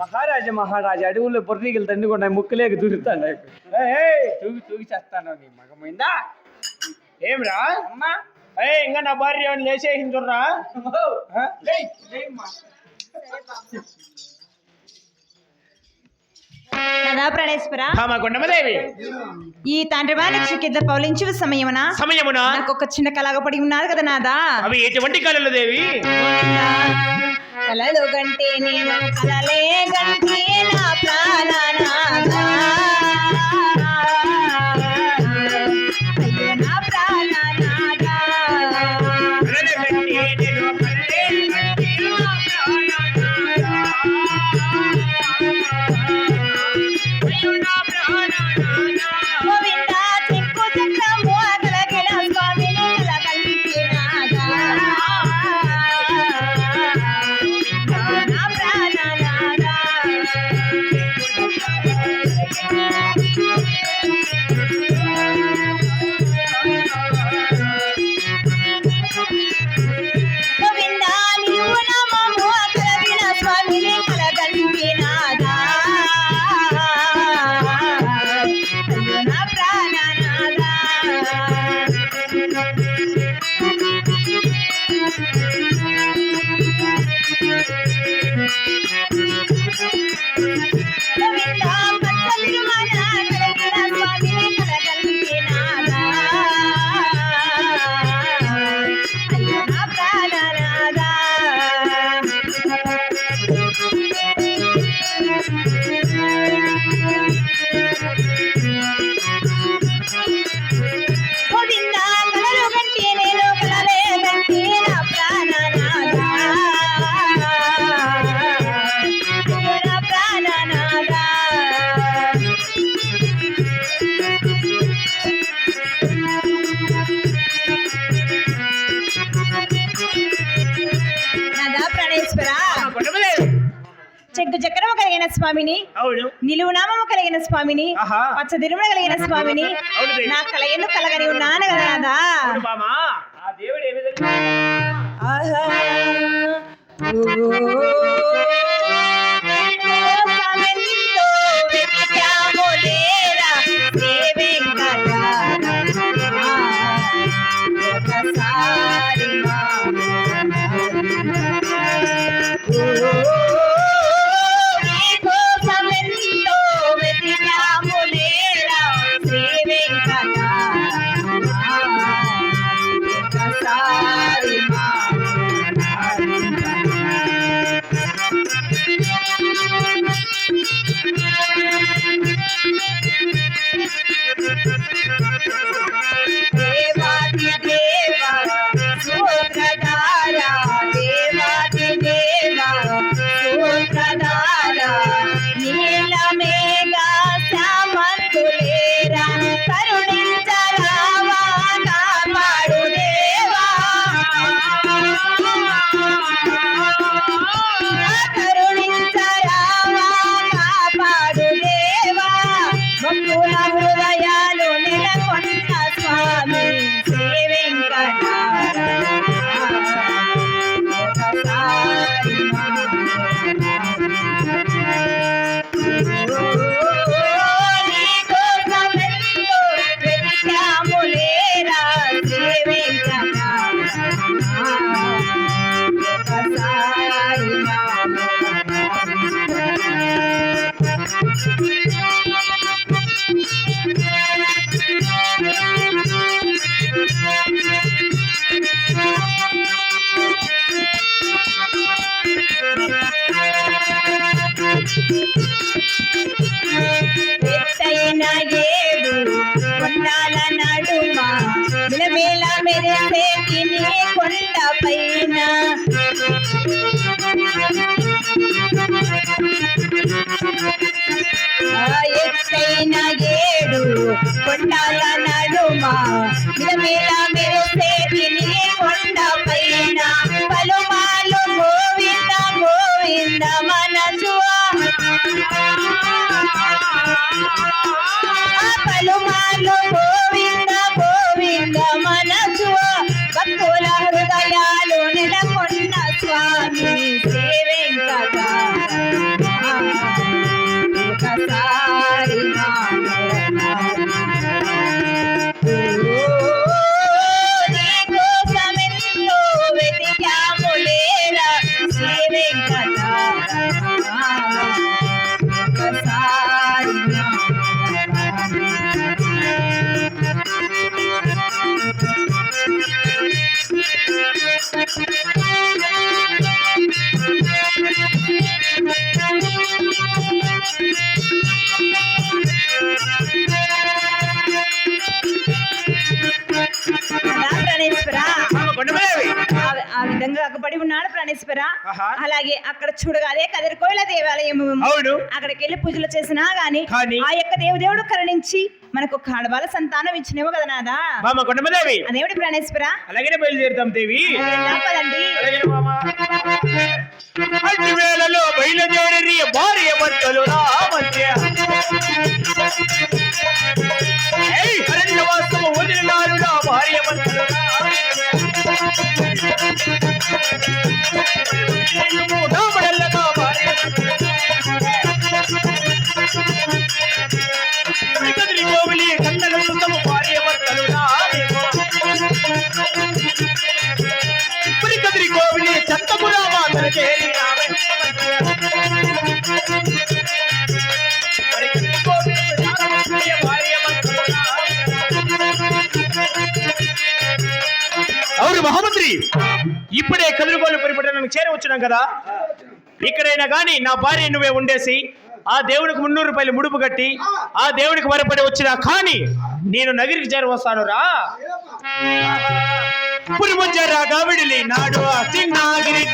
మహారాజా మహారాజా అడవుల్లో పొర్రీగలు తండుకుండా ముక్కులేక దూరుతాను ఏయ్, తూగి తూగి చేస్తాను నీ మగమైందా? ఏమిరా? అమ్మా. ఏ ఇంకా నా భార్య లేచేసింది చూడరా ఈ తండ్రి వారి కింద పౌలించు సమయమున? సమయమున? నాకు ఒక చిన్న కలగపడి ఉన్నారు కదా నాదా? అవి ఎటువంటి కళలు దేవి? కలలు గంటే నేను కలలే గంటే నా ప్రాణనాథా. చెక్కు చక్రము కలిగిన స్వామిని అవును. నిలువు నామము కలిగిన స్వామిని. పచ్చ తిరుమల కలిగిన స్వామిని. నా కల ఎందుకు కలగని ఉన్నాను కదా దేవుడు ఏ విధంగా Thank you. ఎత్తైన ఏడు కొండాల నడుమ. మెరిసే తిని కొండ పైన. ఎత్తైన ఏడు కొండాల మిలమిల మెరిసే తిని కొండ పైన పలుమాలు గోవింద గోవింద మనసువా. పలుమాలు గోవింద గోవింద భక్తుల హృదయాలు నెలకొన్న స్వామి. ఆహా. అలాగే అక్కడ చూడగానే కదిరికోయిల దేవాలయం అవును. అక్కడికి వెళ్ళి పూజలు చేసినా గాని? ఆ యొక్క దేవదేవుడు కరుణించి మనకు కాడవాల సంతానం ఇచ్చినేమో కదా నాదా? బామ కొండమదేవి. అదేమిటి ప్రాణేశ్వర? అలాగనే బయలుదేరుతాం దేవి. పదండి. అట్టి వేళలో బయలుదేరి భార్య భర్తలు నా కదులుగోలు కదురుగోలు పరిపట్టణానికి చేరవచ్చున్నాం కదా? ఇక్కడైనా కానీ నా భార్య నువ్వే ఉండేసి ఆ దేవునికి మున్నూరు రూపాయలు ముడుపు కట్టి ఆ దేవునికి వరపడి వచ్చినా కానీ నేను నగిరికి చేరవస్తాను రా. పురిముంజరా గవిడిలి నాడు తిన్నాగిరి